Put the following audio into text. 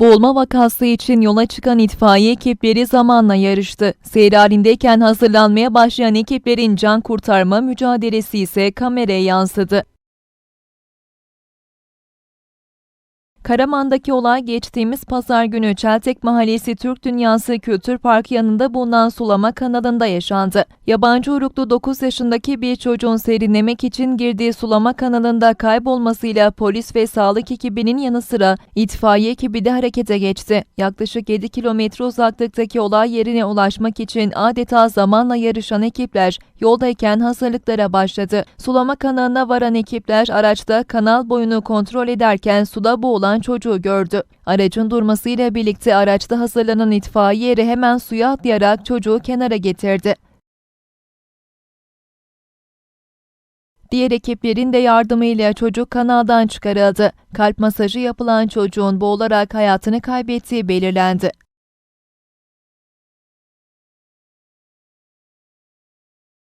Boğulma vakası için yola çıkan itfaiye ekipleri zamanla yarıştı. Seyir halindeyken hazırlanmaya başlayan ekiplerin can kurtarma mücadelesi ise kameraya yansıdı. Karaman'daki olay geçtiğimiz pazar günü Çeltek Mahallesi Türk Dünyası Kültür Parkı yanında bulunan sulama kanalında yaşandı. Yabancı uyruklu 9 yaşındaki bir çocuğun serinlemek için girdiği sulama kanalında kaybolmasıyla polis ve sağlık ekibinin yanı sıra itfaiye ekibi de harekete geçti. Yaklaşık 7 kilometre uzaklıktaki olay yerine ulaşmak için adeta zamanla yarışan ekipler yoldayken hazırlıklara başladı. Sulama kanalına varan ekipler araçta kanal boyunu kontrol ederken suda boğulan çocuğu gördü. Aracın durmasıyla birlikte araçta hazırlanan itfaiye eri hemen suya atlayarak çocuğu kenara getirdi. Diğer ekiplerin de yardımıyla çocuk kanaldan çıkarıldı. Kalp masajı yapılan çocuğun boğularak hayatını kaybettiği belirlendi.